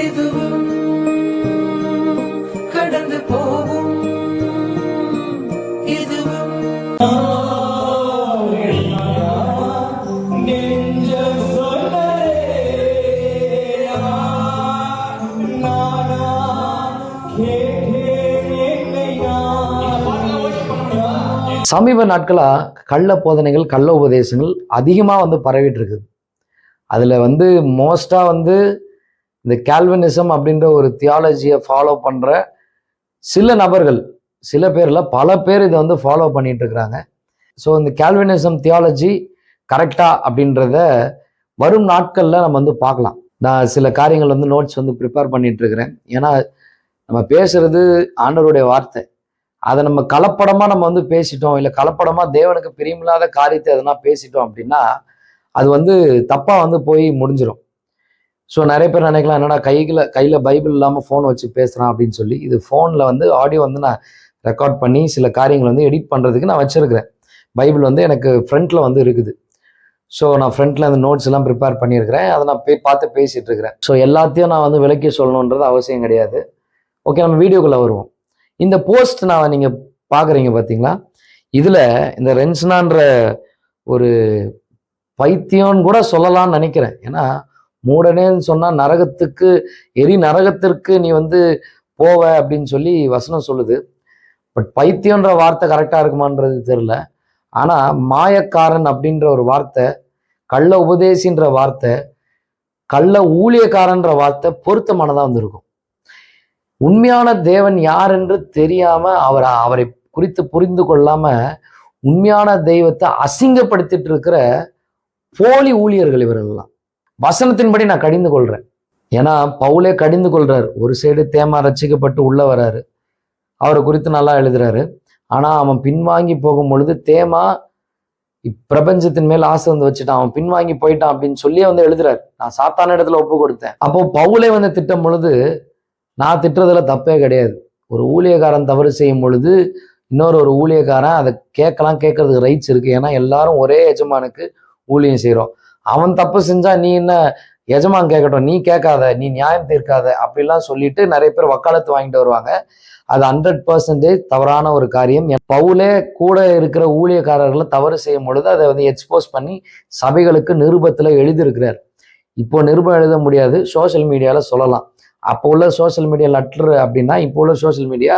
இதுவும் கடந்து போகும். இதுவும் சமீப நாட்களாக கள்ள போதனைகள் கள்ள உபதேசங்கள் அதிகமாக வந்து பரவிட்டு இருக்குது. அதில் வந்து மோஸ்ட்டாக வந்து இந்த கால்வினிசம் அப்படின்ற ஒரு தியாலஜியை ஃபாலோ பண்ணுற சில நபர்கள் சில பேரில் பல பேர் இதை வந்து ஃபாலோ பண்ணிட்டு இருக்கிறாங்க ஸோ இந்த கேல்வினிசம் தியாலஜி கரெக்டா அப்படின்றத வரும் நாட்களில் நம்ம வந்து பார்க்கலாம். நான் சில காரியங்கள் வந்து நோட்ஸ் வந்து ப்ரிப்பேர் பண்ணிட்டு இருக்கிறேன். ஏன்னா நம்ம பேசுறது ஆண்டவருடைய வார்த்தை. அதை நம்ம கலப்படமாக நம்ம வந்து பேசிட்டோம். இல்லை கலப்படமாக தேவனுக்கு பிரியமில்லாத காரியத்தை எதனா பேசிட்டோம் அப்படின்னா அது வந்து தப்பாக வந்து போய் முடிஞ்சிடும் ஸோ நிறைய பேர் நினைக்கலாம் என்னடா கையில் கையில் பைபிள் இல்லாமல் ஃபோன் வச்சு பேசுகிறான் அப்படின்னு சொல்லி இது ஃபோனில் வந்து ஆடியோ வந்து நான் ரெக்கார்ட் பண்ணி சில காரியங்கள் வந்து எடிட் பண்ணுறதுக்கு நான் வச்சுருக்கிறேன். பைபிள் வந்து எனக்கு ஃப்ரண்ட்டில் வந்து இருக்குது. ஸோ நான் ஃப்ரண்ட்டில் அந்த நோட்ஸ் எல்லாம் ப்ரிப்பேர் பண்ணியிருக்கிறேன். அதை நான் பே பார்த்து பேசிகிட்டு இருக்கிறேன். ஸோ எல்லாத்தையும் நான் வந்து விளக்கி சொல்லணுன்றது அவசியம் கிடையாது. ஓகே நம்ம வீடியோக்குள்ளே வருவோம். இந்த போஸ்ட் நான் நீங்கள் பார்க்குறீங்க பார்த்தீங்களா? இதில் இந்த ரென்ஸ்னான்ற ஒரு பைத்தியம்னு கூட சொல்லலாம்னு நினைக்கிறேன். ஏன்னா மூடனேன்னு சொன்னால் நரகத்துக்கு எரி நரகத்திற்கு நீ வந்து போவ அப்படின்னு சொல்லி வசனம் சொல்லுது. பட் பைத்தியன்ற வார்த்தை கரெக்டாக இருக்குமான்றது தெரில ஆனால் மாயக்காரன் அப்படின்ற ஒரு வார்த்தை கள்ள உபதேசின்ற வார்த்தை கள்ள ஊழியக்காரன்ற வார்த்தை பொருத்தமானதாக வந்திருக்கும். உண்மையான தேவன் யார் என்று தெரியாம அவர் அவரை குறித்து புரிந்து கொள்ளாம உண்மையான தெய்வத்தை அசிங்கப்படுத்திட்டு இருக்கிற போலி ஊழியர்கள் இவர்கள்லாம் வசனத்தின்படி நான் கடிந்து கொள்றேன். ஏன்னா பவுலே கடிந்து கொள்றாரு. ஒரு சைடு தேமா ரசிக்கப்பட்டு உள்ள வராரு. அவரை குறித்து நல்லா எழுதுறாரு. ஆனா அவன் பின்வாங்கி போகும் பொழுது தேமா இப்பிரபஞ்சத்தின் மேல் ஆசை வந்து வச்சுட்டான். அவன் பின்வாங்கி போயிட்டான் அப்படின்னு சொல்லியே வந்து எழுதுறாரு. நான் சாத்தான இடத்துல ஒப்பு கொடுத்தேன். அப்போ பவுலே வந்து திட்டம் பொழுது நான் திட்டுறதுல தப்பே கிடையாது. ஒரு ஊழியக்காரன் தவறு செய்யும் பொழுது இன்னொரு ஒரு ஊழியக்காரன் அதை கேட்கலாம் கேட்கறதுக்கு ரைட்ஸ் இருக்கு. ஏன்னா எல்லாரும் ஒரே எஜமானுக்கு ஊழியம் செய்கிறோம் அவன் தப்பு செஞ்சா நீ என்ன எஜமான் கேட்கட்டும் நீ கேட்காத நீ நியாயம் தீர்க்காத அப்படிலாம் சொல்லிட்டு நிறைய பேர் வக்காலத்து வாங்கிட்டு வருவாங்க. அது ஹண்ட்ரட் பர்சன்டேஜ் தவறான ஒரு காரியம். என் பவுலே கூட இருக்கிற ஊழியக்காரர்களை தவறு செய்யும் பொழுது அதை வந்து எக்ஸ்போஸ் பண்ணி சபைகளுக்கு நிருபத்தில் எழுதியிருக்கிறார். இப்போ நிருபம் எழுத முடியாது சோஷியல் மீடியாவில் சொல்லலாம். அப்போ உள்ள சோஷியல் மீடியா லெட்ரு அப்படின்னா இப்போ உள்ள social media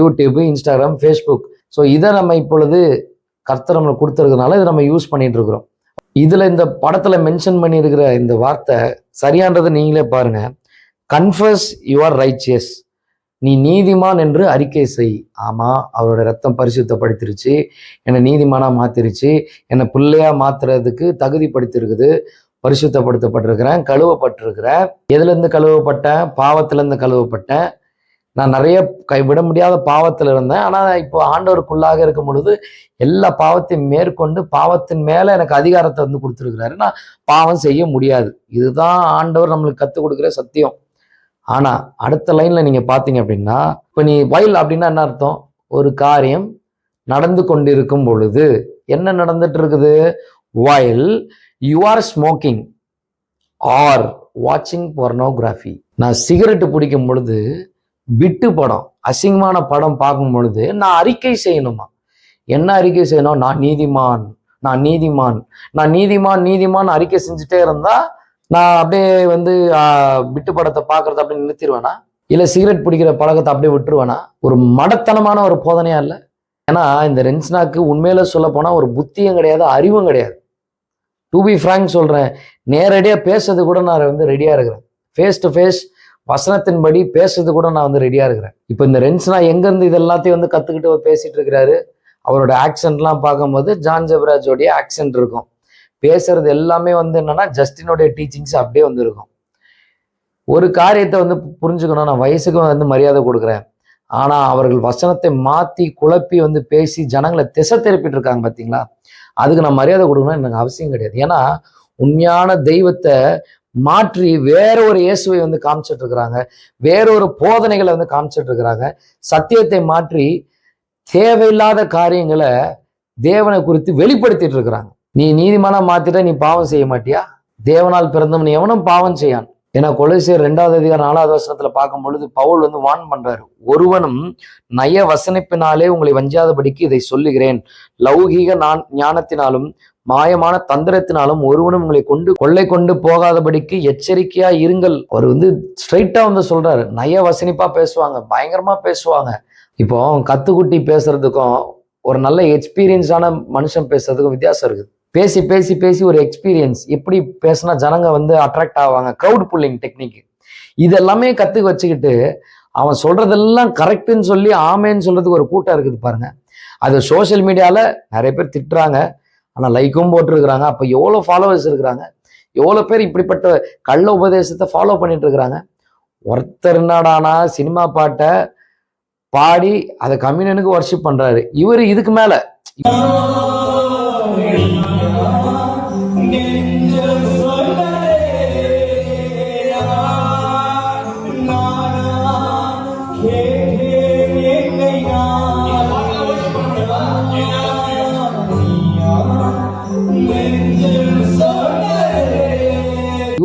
YouTube Instagram Facebook so இதை நம்ம இப்பொழுது கர்த்தர் நம்மளுக்கு கொடுத்துருக்கனால இதை நம்ம யூஸ் பண்ணிட்டு இருக்கிறோம். இதில் இந்த படத்தில் மென்ஷன் பண்ணியிருக்கிற இந்த வார்த்தை சரியான்றதை நீங்களே பாருங்க. கன்ஃபர்ஸ் யுவர் ரைச்சியஸ் நீ நீதிமான் என்று அறிக்கை செய். ஆமாம் அவரோட ரத்தம் பரிசுத்தப்படுத்திருச்சு. என்னை நீதிமானாக மாற்றிருச்சு என்னை பிள்ளையாக மாற்றுறதுக்கு தகுதிப்படுத்திருக்குது. பரிசுத்தப்படுத்தப்பட்டிருக்கிறேன் கழுவப்பட்டிருக்கிறேன். எதுலேருந்து கழுவப்பட்டேன்? பாவத்திலேருந்து கழுவப்பட்டேன். நான் நிறைய கைவிட முடியாத பாவத்தில் இருந்தேன். ஆனால் இப்போ ஆண்டவருக்குள்ளாக இருக்கும் பொழுது எல்லா பாவத்தையும் மேற்கொண்டு பாவத்தின் மேலே எனக்கு அதிகாரத்தை வந்து கொடுத்துருக்கிறாரு. நான் பாவம் செய்ய முடியாது. இதுதான் ஆண்டவர் நம்மளுக்கு கற்றுக் கொடுக்குற சத்தியம். ஆனால் அடுத்த லைனில் நீங்கள் பார்த்தீங்க அப்படின்னா இப்போ நீ வயல் அப்படின்னா என்ன அர்த்தம்? ஒரு காரியம் நடந்து கொண்டிருக்கும் பொழுது என்ன நடந்துட்டு இருக்குது? While you are smoking or வாட்சிங் பொர்னோகிராஃபி நான் சிகரெட்டு பிடிக்கும் பொழுது விட்டு படம் அசிங்கமான படம் பார்க்கும் பொழுது நான் அறிக்கை செய்யணுமா? என்ன அறிக்கை செய்யணும்? நான் நீதிமான் நான் நீதிமான். நான் நீதிமான் நீதிமான் அறிக்கை செஞ்சுட்டே இருந்தா நான் அப்படியே வந்து விட்டு படத்தை பார்க்கறத அப்படியே நிறுத்திடுவேனா? இல்லை சிகரெட் பிடிக்கிற பழக்கத்தை அப்படியே விட்டுருவேனா? ஒரு மடத்தனமான ஒரு போதனையா இல்லை? ஏன்னா இந்த ரென்ஸ்னாக்கு உண்மையில சொல்ல போனால் ஒரு புத்தியும் கிடையாது அறிவும் கிடையாது. டு பி ஃப்ராங்க் சொல்கிறேன் நேரடியாக பேசுறது கூட நான் வந்து ரெடியாக இருக்கிறேன். ஃபேஸ் டு ஃபேஸ் வசனத்தின்படி பேசுறது கூட நான் வந்து ரெடியா இருக்கிறேன். இப்போ இந்த ரென்ஸ்னா எங்க இருந்து இது எல்லாத்தையும் வந்து கத்துக்கிட்டு அவர் பேசிட்டு இருக்கிறாரு? அவரோட ஆக்சென்ட்லாம் பார்க்கும்போது ஜான் ஜெபராஜோடைய ஆக்சென்ட் இருக்கும். பேசுறது எல்லாமே வந்து என்னன்னா ஜஸ்டினுடைய டீச்சிங்ஸ் அப்படியே வந்து இருக்கும் ஒரு காரியத்தை வந்து புரிஞ்சுக்கணும். நான் வயசுக்கு வந்து மரியாதை கொடுக்குறேன். ஆனா அவர்கள் வசனத்தை மாத்தி குழப்பி வந்து பேசி ஜனங்களை திசை திருப்பிட்டு இருக்காங்க பார்த்தீங்களா அதுக்கு நான் மரியாதை கொடுக்கணும்னு எனக்கு அவசியம் கிடையாது. ஏன்னா உண்மையான தெய்வத்தை மாற்றி வேற ஒரு இயேசுவை வந்து காமிச்சிட்டு இருக்கிறாங்க வேற ஒரு போதனைகளை வந்து காமிச்சிட்டு இருக்கிறாங்க சத்தியத்தை மாற்றி தேவையில்லாத காரியங்களை தேவனை குறித்து வெளிப்படுத்திட்டு இருக்கிறாங்க நீ நீதிமானா மாத்திட்ட நீ பாவம் செய்ய மாட்டியா? தேவனால் பிறந்தவன் எவனும் பாவம் செய்யான். ஏன்னா கொலைசியர் ரெண்டாவது அதிகாரம் நாலாவது வசனத்துல பார்க்கும் பொழுது பவுல் வந்து வான் பண்றாரு. ஒருவனும் நய வசனிப்பினாலே உங்களை வஞ்சாதபடிக்கு இதை சொல்லுகிறேன். லௌகீக நான் ஞானத்தினாலும் மாயமான தந்திரத்தினாலும் ஒருவனும் உங்களை கொண்டு கொள்ளை கொண்டு போகாதபடிக்கு எச்சரிக்கையா இருங்கள். அவர் வந்து ஸ்ட்ரைட்டா வந்து சொல்றாரு. நய வசனிப்பா பேசுவாங்க. பயங்கரமா பேசுவாங்க. இப்போ கத்துக்குட்டி பேசுறதுக்கும் ஒரு நல்ல எக்ஸ்பீரியன்ஸான மனுஷன் பேசுறதுக்கும் வித்தியாசம் இருக்குது. பேசி பேசி பேசி ஒரு எக்ஸ்பீரியன்ஸ் எப்படி பேசினா ஜனங்க வந்து அட்ராக்ட் ஆவாங்க. க்ரௌட் புல்லிங் டெக்னிக் இதெல்லாமே கற்றுக்க வச்சுக்கிட்டு அவன் சொல்றதெல்லாம் கரெக்டுன்னு சொல்லி ஆமேன்னு சொல்றதுக்கு ஒரு கூட்டம் இருக்குது பாருங்க. அது சோஷியல் மீடியாவில் நிறைய பேர் திட்டுறாங்க. ஆனால் லைக்கும் போட்டிருக்கிறாங்க. அப்போ எவ்வளோ ஃபாலோவர்ஸ் இருக்கிறாங்க? எவ்வளோ பேர் இப்படிப்பட்ட கள்ள உபதேசத்தை ஃபாலோ பண்ணிட்டு இருக்கிறாங்க? ஒருத்தர் என்னடானா சினிமா பாட்டை பாடி அதை கம்யூனனுக்கு ஒர்ஷிப் பண்றாரு. இவர் இதுக்கு மேல.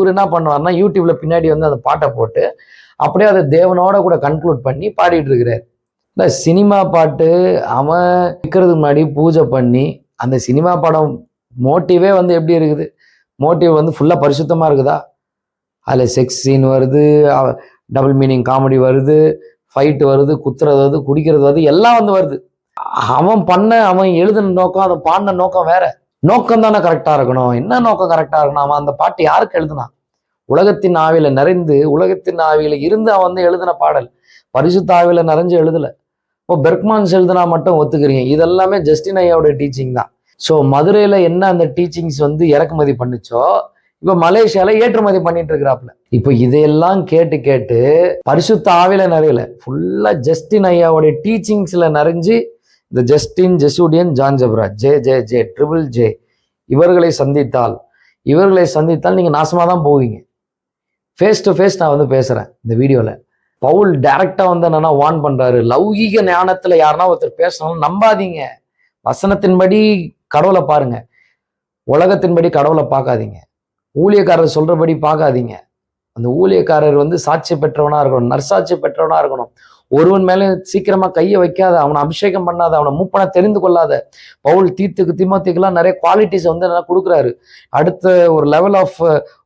இவர் என்ன பண்ணுவார்னா யூடியூப்ல பின்னாடி வந்து அந்த பாட்டை போட்டு அப்படியே அதை தேவனோட கூட கன்க்ளூட் பண்ணி பாடிட்டு இருக்கிறார். இல்லை சினிமா பாட்டு அவன் விற்கிறதுக்கு முன்னாடி பூஜை பண்ணி அந்த சினிமா படம் மோட்டிவே வந்து எப்படி இருக்குது? மோட்டிவ் வந்து ஃபுல்லாக பரிசுத்தமாக இருக்குதா? அதில் செக்ஸ் சீன் வருது டபுள் மீனிங் காமெடி வருது ஃபைட்டு வருது குத்துறது வருது குடிக்கிறது வருது எல்லாம் வந்து வருது. அவன் பண்ண அவன் எழுதின நோக்கம் அதை பாடின நோக்கம் வேற. நோக்கம் தானே கரெக்டாக இருக்கணும்? என்ன நோக்கம் கரெக்டாக இருக்கணும்? அவன் அந்த பாட்டு யாருக்கு எழுதுனான்? உலகத்தின் ஆவியில நிறைந்து உலகத்தின் ஆவியில இருந்து அவன் வந்து எழுதின பாடல். பரிசுத்த ஆவியில நிறைஞ்சு எழுதல. இப்போ பெர்க்மான்ஸ் எழுதுனா மட்டும் ஒத்துக்கிறீங்க. இதெல்லாமே ஜஸ்டின் ஐயாவோட டீச்சிங் தான். ஸோ மதுரையில என்ன அந்த டீச்சிங்ஸ் வந்து இறக்குமதி பண்ணுச்சோ இப்போ மலேசியால ஏற்றுமதி பண்ணிட்டு இருக்கிறாப்புல. இப்போ இதையெல்லாம் கேட்டு கேட்டு பரிசுத்த ஆவில நிறையல. ஃபுல்லா ஜஸ்டின் ஐயாவுடைய டீச்சிங்ஸ்ல நிறைஞ்சு இந்த Justin Jesudian John ஜப்ரா J J J triple J இவர்களை சந்தித்தால் இவர்களை சந்தித்தால் நீங்க நாசமா தான் போவீங்க. ஃபேஸ் டு ஃபேஸ் நான் வந்து பேசுகிறேன் இந்த வீடியோவில் பவுல் டைரக்டா வந்து என்னென்னா வான் பண்ணுறாரு லௌகீக ஞானத்தில் யாருன்னா ஒருத்தர் பேசினாலும் நம்பாதீங்க. வசனத்தின்படி கடவுளை பாருங்க. உலகத்தின்படி கடவுளை பார்க்காதீங்க. ஊழியக்காரர் சொல்கிறபடி பார்க்காதீங்க. அந்த ஊழியக்காரர் வந்து சாட்சி பெற்றவனாக இருக்கணும் நற்சாட்சி பெற்றவனாக இருக்கணும். ஒருவன் மேலே சீக்கிரமா கையை வைக்காத அவனை அபிஷேகம் பண்ணாத அவனை மூப்பனை தெரிந்து கொள்ளாத. பவுல் தீத்துக்கு திமுத்துக்குலாம் நிறைய குவாலிட்டிஸ் வந்து நல்லா கொடுக்குறாரு. அடுத்த ஒரு லெவல் ஆஃப்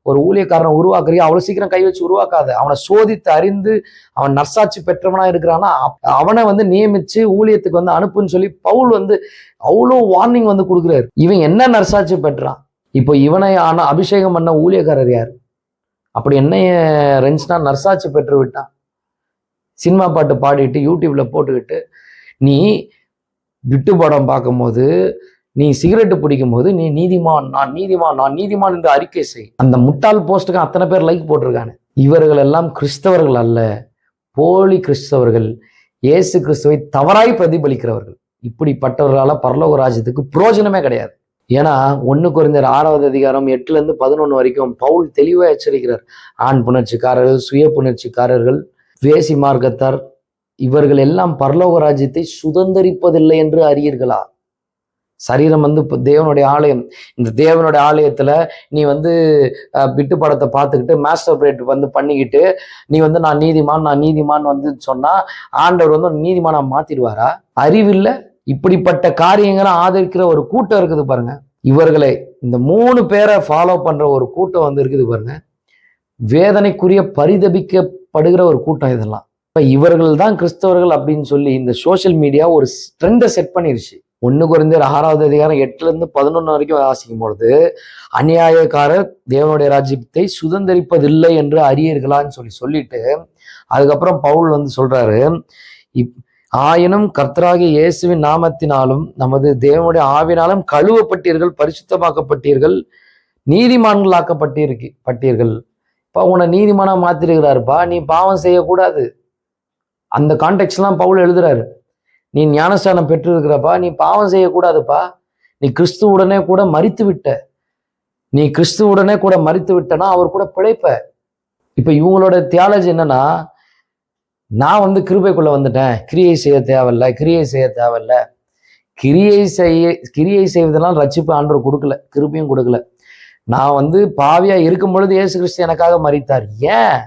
ஒரு ஊழியக்காரனை உருவாக்குறியா அவ்வளவு சீக்கிரம் கை வச்சு உருவாக்காத. அவனை சோதித்து அறிந்து அவன் நர்சாட்சி பெற்றவனா இருக்கிறான்னா அவனை வந்து நியமிச்சு ஊழியத்துக்கு வந்து அனுப்புன்னு சொல்லி பவுல் வந்து அவ்வளோ வார்னிங் வந்து கொடுக்குறாரு. இவன் என்ன நர்சாட்சி பெற்றான்? இப்போ இவனை ஆனா அபிஷேகம் பண்ண ஊழியக்காரர் யார்? அப்படி என்ன ரென்ஸ்னா நர்சாட்சி பெற்று விட்டான். சினிமா பாட்டு பாடிட்டு யூடியூப்ல போட்டுக்கிட்டு நீ விட்டு படம் பார்க்கும்போது நீ சிகரெட்டு பிடிக்கும் போது நீ நீதிமான் நான் நீதிமான் நான் நீதிமான் என்று அறிக்கை செய். அந்த முட்டாள் போஸ்ட்டுக்கு அத்தனை பேர் லைக் போட்டிருக்காங்க. இவர்கள் எல்லாம் கிறிஸ்தவர்கள் அல்ல. போலி கிறிஸ்தவர்கள். இயேசு கிறிஸ்துவை தவறாய் பிரதிபலிக்கிறவர்கள். இப்படிப்பட்டவர்களால பரலோக ராஜ்யத்துக்கு பிரயோஜனமே கிடையாது. ஏன்னா ஒன்று குறைந்தர் ஆறாவது அதிகாரம் எட்டுலேருந்து பதினொன்று வரைக்கும் பவுல் தெளிவாக எச்சரிக்கிறார். ஆண் புணர்ச்சிக்காரர்கள் சுய புணர்ச்சிக்காரர்கள் வேசி மார்க்கத்தார் இவர்கள் எல்லாம் பரலோக ராஜ்யத்தை சுதந்தரிப்பதில்லை என்று அறியீர்களா? சரீரம் வந்து இப்போ தேவனுடைய ஆலயம். இந்த தேவனுடைய ஆலயத்தில் நீ வந்து பிட்டு படத்தை பார்த்துக்கிட்டு மாஸ்டர் பிரேட் வந்து பண்ணிக்கிட்டு நீ வந்து நான் நீதிமான் நான் நீதிமான் வந்து சொன்னால் ஆண்டவர் வந்து நீதிமானா மாற்றிடுவாரா அறிவில்லை. இப்படிப்பட்ட காரியங்களை ஆதரிக்கிற ஒரு கூட்டம் இருக்குது பாருங்க. இவர்களை இந்த மூணு பேரை ஃபாலோ பண்ணுற ஒரு கூட்டம் வந்து இருக்குது பாருங்க. வேதனைக்குரிய பரிதபிக்கப்படுகிற ஒரு கூட்டம் இதெல்லாம். இப்போ இவர்கள் தான் கிறிஸ்தவர்கள் அப்படின்னு சொல்லி இந்த சோஷியல் மீடியா ஒரு ட்ரெண்டை செட் பண்ணிருச்சு. ஒன்று குறைந்த ஆறாவது அதிகாரம் எட்டுலேருந்து பதினொன்று வரைக்கும் வாசிக்கும் பொழுது அநியாயக்காரர் தேவனுடைய ராஜ்யத்தை சுதந்திரிப்பதில்லை என்று அறியீர்களான்னு சொல்லி சொல்லிட்டு அதுக்கப்புறம் பவுல் வந்து சொல்கிறாரு இப் ஆயினும் கர்த்தராகிய இயேசுவின் நாமத்தினாலும் நமது தேவனுடைய ஆவினாலும் கழுவப்பட்டீர்கள் பரிசுத்தமாக்கப்பட்டீர்கள் நீதிமான்களாக்கப்பட்டிருக்கு பட்டீர்கள். இப்போ உன்னை நீதிமானா மாத்திருக்கிறாருப்பா. நீ பாவம் செய்யக்கூடாது. அந்த கான்டெக்ட்லாம் பவுல் எழுதுறாரு. நீ ஞானஸ்தானம் பெற்றிருக்கிறப்பா நீ பாவம் செய்யக்கூடாதுப்பா. நீ கிறிஸ்துவுடனே கூட மறித்து விட்ட. நீ கிறிஸ்துவுடனே கூட மறித்து விட்டனா அவர் கூட பிழைப்ப. இப்போ இவங்களோட தியாலஜி என்னன்னா நான் வந்து கிருபைக்குள்ள வந்துட்டேன். கிரியை செய்ய தேவையில்ல கிரியை செய்ய தேவையில்ல. கிரியை செய்ய கிரியை செய்வதெல்லாம் ரட்சிப்பு ஆண்டவர் கொடுக்கல. கிருபையும் கொடுக்கல. நான் வந்து பாவியா இருக்கும் பொழுது இயேசு கிறிஸ்து எனக்காக மறித்தார் ஏன்?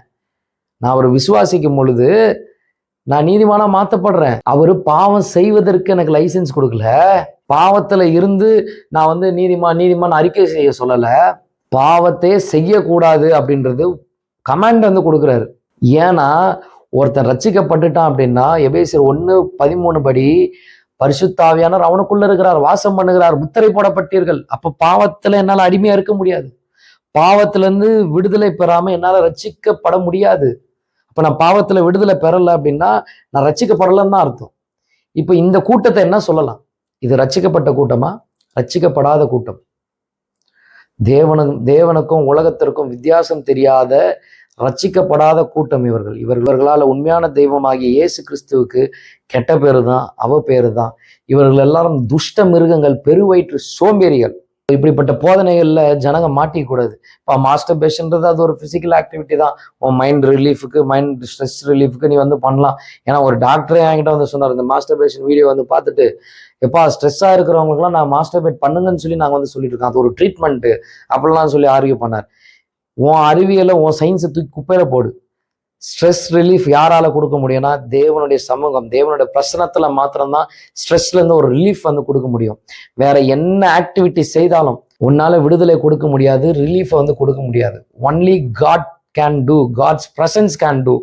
நான் அவர் விசுவாசிக்கும் பொழுது நான் நீதிமானா மாத்தப்படுறேன். அவர் பாவம் செய்வதற்கு எனக்கு லைசென்ஸ் கொடுக்கல. பாவத்துல இருந்து நான் வந்து நீதிமான் நீதிமான் அறிக்கை செய்ய சொல்லல. பாவத்தே செய்யக்கூடாது அப்படின்றது கமாண்ட் வந்து கொடுக்குறாரு. ஏன்னா ஒருத்தன் ரச்சிக்கப்பட்டுட்டான் அப்படின்னா எபேசியர் ஒன்று பதிமூணு படி பரிசுத்தாவியானவர் அவனுக்குள்ள இருக்கிறார் வாசம் பண்ணுகிறார் முத்திரை போடப்பட்டீர்கள். அப்ப பாவத்துல என்னால அடிமையா இருக்க முடியாது. பாவத்திலிருந்து விடுதலை பெறாம என்னால ரச்சிக்கப்பட முடியாது. அப்ப நான் பாவத்துல விடுதலை பெறல அப்படின்னா நான் ரச்சிக்கப்படலன்னு தான் அர்த்தம். இப்ப இந்த கூட்டத்தை என்ன சொல்லலாம்? இது ரச்சிக்கப்பட்ட கூட்டமா? ரச்சிக்கப்படாத கூட்டம். தேவனு தேவனுக்கும் உலகத்திற்கும் வித்தியாசம் தெரியாத ரச்சிக்கப்படாத கூட்டம் இவர்கள். இவர்கள் இவர்களால் உண்மையான தெய்வமாகிய இயேசு கிறிஸ்துவுக்கு கெட்ட பேரு தான் அவ பேரு தான். இவர்கள் எல்லாரும் துஷ்ட மிருகங்கள் பெருவயிற்று சோம்பேறிகள். இப்படிப்பட்ட போதனைகளில் ஜனங்க மாட்டிக்கூடாது. இப்போ மாஸ்டர் பேஷன்றது அது ஒரு ஃபிசிக்கல் ஆக்டிவிட்டி தான். உன் மைண்ட் ரிலீஃபுக்கு மைண்ட் ஸ்ட்ரெஸ் ரிலீஃபுக்கு நீ வந்து பண்ணலாம். ஏன்னா ஒரு டாக்டரே என்கிட்ட வந்து சொன்னார் இந்த மாஸ்டர் பேஷன் வீடியோ வந்து பார்த்துட்டு எப்பா ஸ்ட்ரெஸ்ஸாக இருக்கிறவங்களுக்குலாம் நான் மாஸ்டர் பேட் பண்ணுங்கன்னு சொல்லி நாங்கள் வந்து சொல்லிட்டு இருக்கோம். அது ஒரு ட்ரீட்மெண்ட்டு அப்படிலாம் சொல்லி ஆர்கியூ பண்ணார். உன் அறிவியலை உன் சயின்ஸை தூக்கி குப்பையில போடு. ஸ்ட்ரெஸ் ரிலீஃப் யாரால கொடுக்க முடியும்னா தேவனுடைய சமூகம் தேவனுடைய பிரசனத்துல மாத்திரம்தான் ஸ்ட்ரெஸ்ல இருந்து ஒரு ரிலீஃப் வந்து கொடுக்க முடியும். வேற என்ன ஆக்டிவிட்டி செய்தாலும் உன்னால விடுதலை கொடுக்க முடியாது ரிலீஃப் வந்து கொடுக்க முடியாது. Only God can do God's presence can do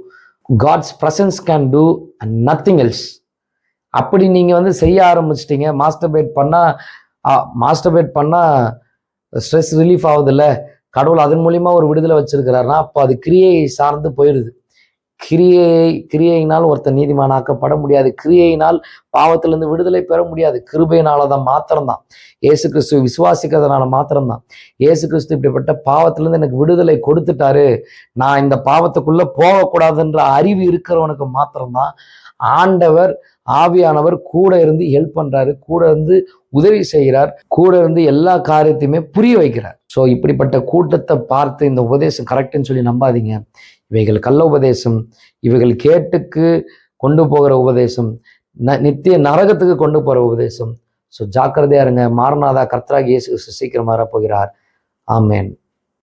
God's presence can do and nothing else அப்படி நீங்க வந்து செய்ய ஆரம்பிச்சிட்டீங்க மாஸ்டர்பேட் பண்ணா மாஸ்டர்பேட் பண்ணா ஸ்ட்ரெஸ் ரிலீஃப் ஆகுதுல்ல கடவுள் அதன் மூலியமா ஒரு விடுதலை வச்சிருக்கிறாருன்னா அப்போ அது கிரியையை சார்ந்து போயிடுது. கிரியை கிரியையினால் ஒருத்தர் நீதிமானாக்கப்பட முடியாது. கிரியையினால் பாவத்திலிருந்து விடுதலை பெற முடியாது. கிருபையினால தான் மாத்திரம்தான். ஏசு கிறிஸ்து விசுவாசிக்கிறதுனால மாத்திரம்தான். ஏசு கிறிஸ்து இப்படிப்பட்ட பாவத்திலிருந்து எனக்கு விடுதலை கொடுத்துட்டாரு. நான் இந்த பாவத்துக்குள்ள போகக்கூடாதுன்ற அறிவு இருக்கிறவனுக்கு மாத்திரம்தான். ஆண்டவர் ஆவியானவர் கூட இருந்து ஹெல்ப் பண்றாரு. கூட இருந்து உதவி செய்கிறார். கூட இருந்து எல்லா காரியத்தையுமே புரிய வைக்கிறார். ஸோ இப்படிப்பட்ட கூட்டத்தை பார்த்து இந்த உபதேசம் கரெக்டுன்னு சொல்லி நம்பாதீங்க. இவைகள் கள்ள உபதேசம். இவைகள் கேட்டுக்கு கொண்டு போகிற உபதேசம். ந நித்திய நரகத்துக்கு கொண்டு போகிற உபதேசம். ஸோ ஜாக்கிரதையா இருங்க. மாரநாதா கர்த்தராக இயேசு சீக்கிரம் வரப்போகிறார். ஆமேன்.